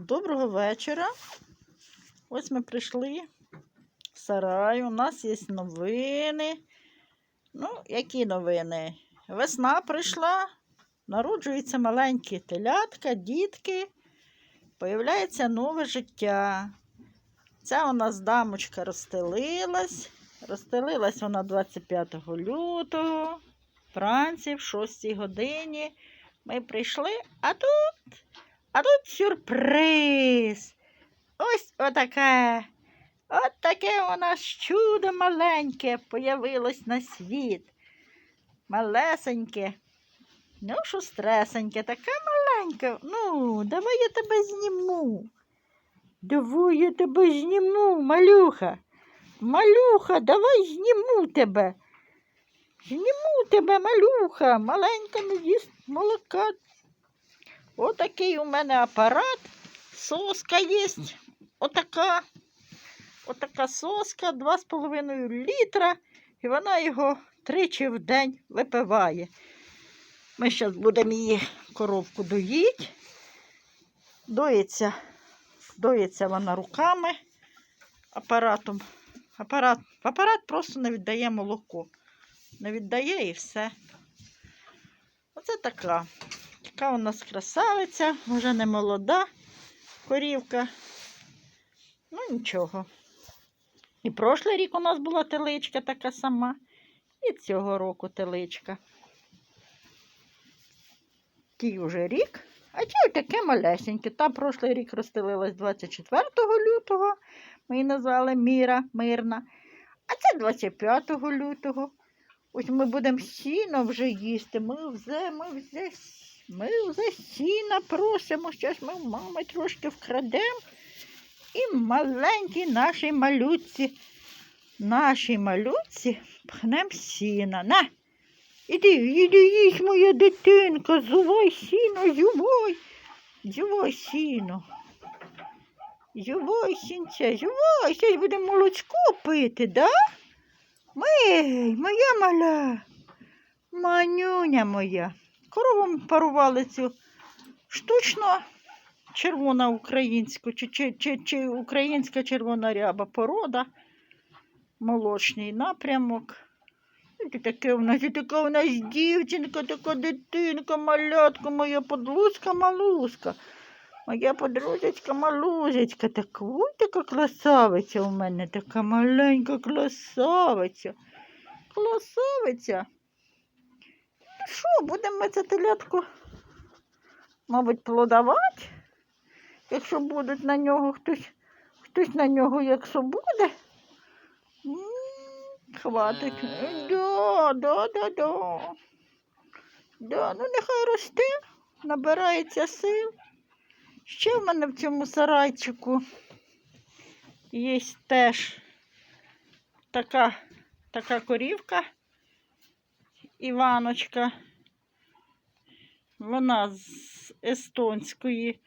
Доброго вечора. Ось ми прийшли в сарай. У нас є новини. Ну, які новини? Весна прийшла, народжуються маленькі телятка, дітки, появляється нове життя. Ця у нас дамочка розстелилась. Розстелилась вона 25 лютого, вранці, в 6 годині. Ми прийшли, а тут а тут сюрприз. Ось отаке. От таке у нас чудо маленьке появилось на світ. Малесеньке. Ну, шустресеньке, таке маленьке. Ну, давай я тебе зніму. Давай я тебе зніму, малюха. Малюха, давай зніму тебе. Зніму тебе, малюха, маленька не їсть молока. Отакий у мене апарат. Соска є. Отака. Отака соска 2,5 літра. І вона його тричі в день випиває. Ми зараз будемо її коровку доїти. Доїться, доїться вона руками апаратом. Апарат, апарат просто не віддає молоко. Не віддає і все. Оце така. Така у нас красавиця, вже не молода корівка. Ну нічого. І прошлий рік у нас була теличка така сама, і цього року теличка. Ті вже рік, а ті таке малесеньке. Та прошлий рік розстелилась 24 лютого, ми її назвали Міра, Мирна. А це 25 лютого. Ось ми будемо сіно вже їсти. Ми вже, ми вже ми вже сіна просимо, щось ми в мами трошки вкрадемо. І маленькій нашій малютці, нашій малютці пхнемо сіна. На, іди, іди їсть, моя дитинка, зувай сіно, зювай, зювай сіно. Зювай сінця, зювай, зараз будемо молочко пити, да? Мий, моя мала, манюня моя. Коровам парували цю штучно червона українська чи, чи, чи, чи українська червона ряба порода, молочний напрямок. І таке у нас, і така у нас дівчинка, така дитинка, малятка, моя подружка малузка. Моя подружечка малузечка, така, ой, така красавиця у мене, така маленька красавиця. Красавиця. Що, будемо ми це телятку, мабуть, плодавати, якщо будуть на нього хтось, хтось на нього, якщо буде. Хватить. Да, да, да, да. Да, ну нехай росте, набирається сил. Ще в мене в цьому сарайчику є теж така, така корівка. Іваночка. Вона з естонської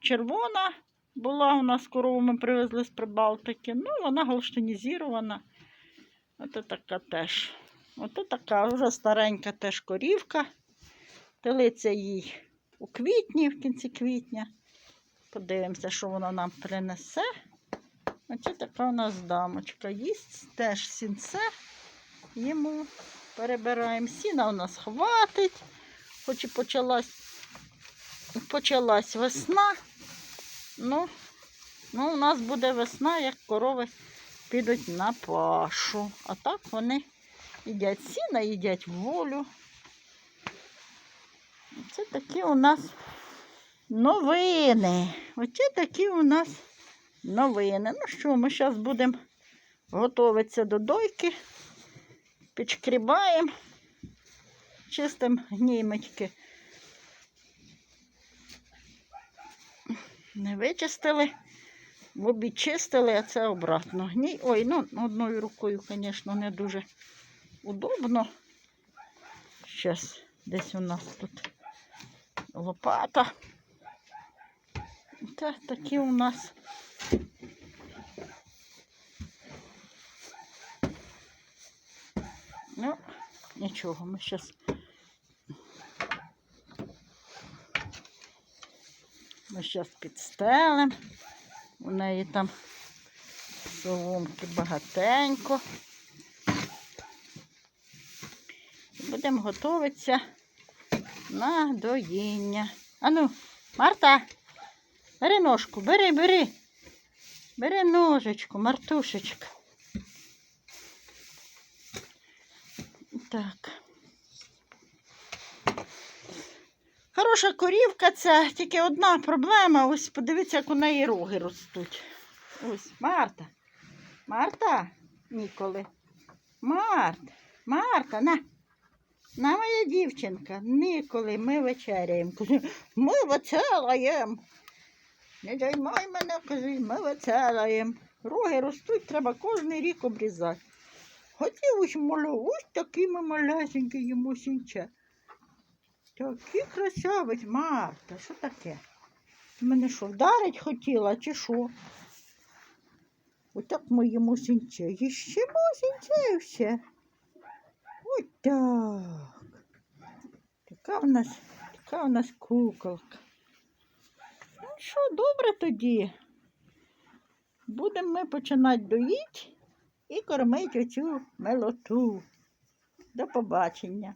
червона була у нас корову ми привезли з Прибалтики. Ну, вона голштинізірована. Ото така теж. Ото така вже старенька теж корівка. Телиця їй у квітні, в кінці квітня. Подивимося, що вона нам принесе. Оце така у нас дамочка. Їсть теж сінце йому перебираємо. Сіна у нас хватить, хоч і почалась, почалась весна. Ну, ну, у нас буде весна, як корови підуть на пашу. А так вони їдять сіна, їдять волю. Це такі у нас новини. Оце такі у нас новини. Ну що, ми зараз будемо готуватися до дойки підшкрібаємо, чистим гніймочки. Не вичистили, в обід чистили, а це обратно. Гній. Ой, ну одною рукою, звісно, не дуже удобно. Зараз десь у нас тут лопата. Та такі у нас Ну, нічого, ми зараз Ми зараз підстелимо. У неї там соломки багатенько. Будемо готуватися на доїння. Ану, Марта, бери ножку, бери, бери. Бери ножичку, Мартушечка. Так. Хороша корівка це тільки одна проблема. Ось подивіться, як у неї роги ростуть. Ось, Марта. Марта, ніколи. Марта, Марта, на. На моя дівчинка, ніколи ми вечеряємо. Ми вечеряємо. Не займай мене, кажи, ми вечеряємо. Роги ростуть, треба кожен рік обрізати. Хотів ось малу, ось такий ми малесенький йому сінче. Такий красавець, Марта, що таке? Мене що, вдарить хотіла, чи що? Отак ми йому сінче. Їщимо сінче і все. Ось так. Така в нас, така в нас куколка. Ну що, добре тоді. Будемо ми починати доїти і кормить оцю милоту. До побачення.